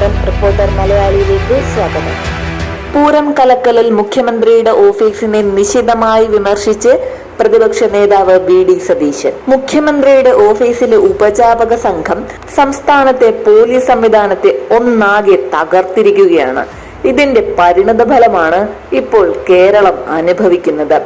നമസ്കാരം. റിപ്പോർട്ടർ മലയാളിയിലേക്ക് സ്വാഗതം. പൂരം കലക്കലിൽ മുഖ്യമന്ത്രിയുടെ ഓഫീസിനെ നിശിതമായി വിമർശിച്ച് പ്രതിപക്ഷ നേതാവ് ബി ഡി സതീശൻ. മുഖ്യമന്ത്രിയുടെ ഓഫീസിലെ ഉപജാപക സംഘം സംസ്ഥാനത്തെ പോലീസ് സംവിധാനത്തെ ഒന്നാകെ തകർത്തിരിക്കുകയാണ്. ഇതിന്റെ പരിണതഫലമാണ് ഇപ്പോൾ കേരളം അനുഭവിക്കുന്നത്.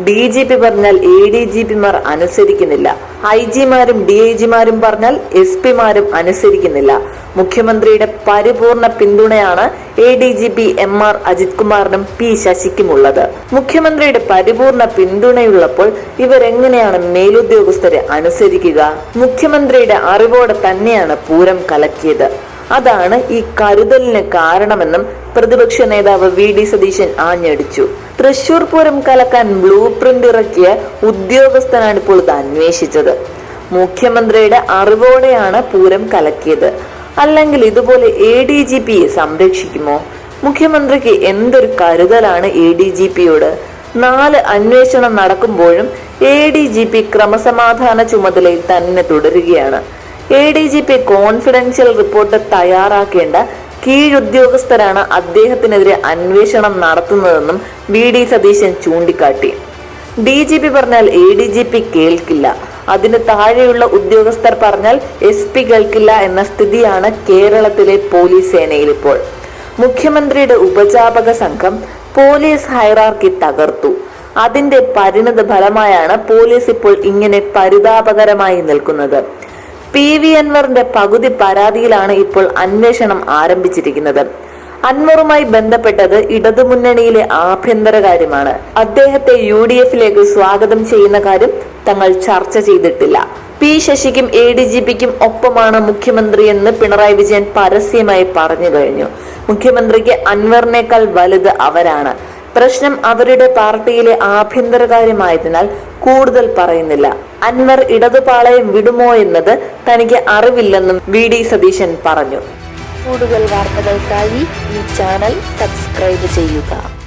ഡി ജി പി പറഞ്ഞാൽ എ ഡി ജി പിമാർ അനുസരിക്കുന്നില്ല. ഐ ജിമാരും ഡി ഐ ജിമാരും പറഞ്ഞാൽ എസ് പിമാരും അനുസരിക്കുന്നില്ല. മുഖ്യമന്ത്രിയുടെ പരിപൂർണ പിന്തുണയാണ് A D G P M R Ajith കുമാറിനും P ശശിക്കുമുള്ളത്. മുഖ്യമന്ത്രിയുടെ പരിപൂർണ പിന്തുണയുള്ളപ്പോൾ ഇവരെങ്ങനെയാണ് മേലുദ്യോഗസ്ഥരെ അനുസരിക്കുക? മുഖ്യമന്ത്രിയുടെ അറിവോടെ തന്നെയാണ് പൂരം കലക്കിയത്. അതാണ് ഈ കരുതലിന് കാരണമെന്നും പ്രതിപക്ഷ നേതാവ് വി ഡി സതീശൻ ആഞ്ഞടിച്ചു. തൃശൂർ പൂരം കലക്കാൻ ബ്ലൂ പ്രിന്റ് ഇറക്കിയ ഉദ്യോഗസ്ഥനാണ് ഇപ്പോൾ ഇത് അന്വേഷിച്ചത്. മുഖ്യമന്ത്രിയുടെ അറിവോടെയാണ് പൂരം കലക്കിയത്. അല്ലെങ്കിൽ ഇതുപോലെ എ ഡി ജി പിയെ സംരക്ഷിക്കുമോ? മുഖ്യമന്ത്രിക്ക് എന്തൊരു കരുതലാണ് എ ഡി ജി പിയോട് നാല് അന്വേഷണം നടക്കുമ്പോഴും എ ഡി ജി പി ക്രമസമാധാന ചുമതലയിൽ തന്നെ തുടരുകയാണ്. A D G P confidential report തയ്യാറാക്കേണ്ട കീഴുദ്യോഗസ്ഥരാണ് അദ്ദേഹത്തിനെതിരെ അന്വേഷണം നടത്തുന്നതെന്നും വി ഡി സതീശൻ ചൂണ്ടിക്കാട്ടി. ഡി ജി പി പറഞ്ഞാൽ എ ഡി ജി പി കേൾക്കില്ല. അതിന് താഴെയുള്ള ഉദ്യോഗസ്ഥർ പറഞ്ഞാൽ എസ് പി കേൾക്കില്ല എന്ന സ്ഥിതിയാണ് കേരളത്തിലെ പോലീസ് സേനയിൽ ഇപ്പോൾ മുഖ്യമന്ത്രിയുടെ ഉപജാപക സംഘം പോലീസ് ഹൈറാർക്കി തകർത്തു. അതിന്റെ പരിണത ഫലമായാണ് പോലീസ് ഇപ്പോൾ ഇങ്ങനെ പരിതാപകരമായി നിൽക്കുന്നത്. പി. വി. അൻവറിന്റെ പകുതി പരാതിയിലാണ് ഇപ്പോൾ അന്വേഷണം ആരംഭിച്ചിരിക്കുന്നത്. അൻവറുമായി ബന്ധപ്പെട്ടത് ഇടതുമുന്നണിയിലെ ആഭ്യന്തര കാര്യമാണ്. അദ്ദേഹത്തെ യു ഡി എഫിലേക്ക് സ്വാഗതം ചെയ്യുന്ന കാര്യം തങ്ങൾ ചർച്ച ചെയ്തിട്ടില്ല. പി. ശശിക്കും എ. ഡി. ജി. പിക്കും ഒപ്പമാണ് മുഖ്യമന്ത്രി എന്ന് പിണറായി വിജയൻ പരസ്യമായി പറഞ്ഞു കഴിഞ്ഞു. മുഖ്യമന്ത്രിക്ക് അൻവറിനേക്കാൾ വലുത് അവരാണ്. പ്രശ്നം അവരുടെ പാർട്ടിയിലെ ആഭ്യന്തര കാര്യമായതിനാൽ കൂടുതൽ പറയുന്നില്ല. അൻവർ ഇടതുപാളയം വിടുമോ എന്നത് തനിക്ക് അറിവില്ലെന്നും വി ഡി സതീശൻ പറഞ്ഞു. കൂടുതൽ വാർത്തകൾക്കായി ഈ ചാനൽ സബ്സ്ക്രൈബ് ചെയ്യുക.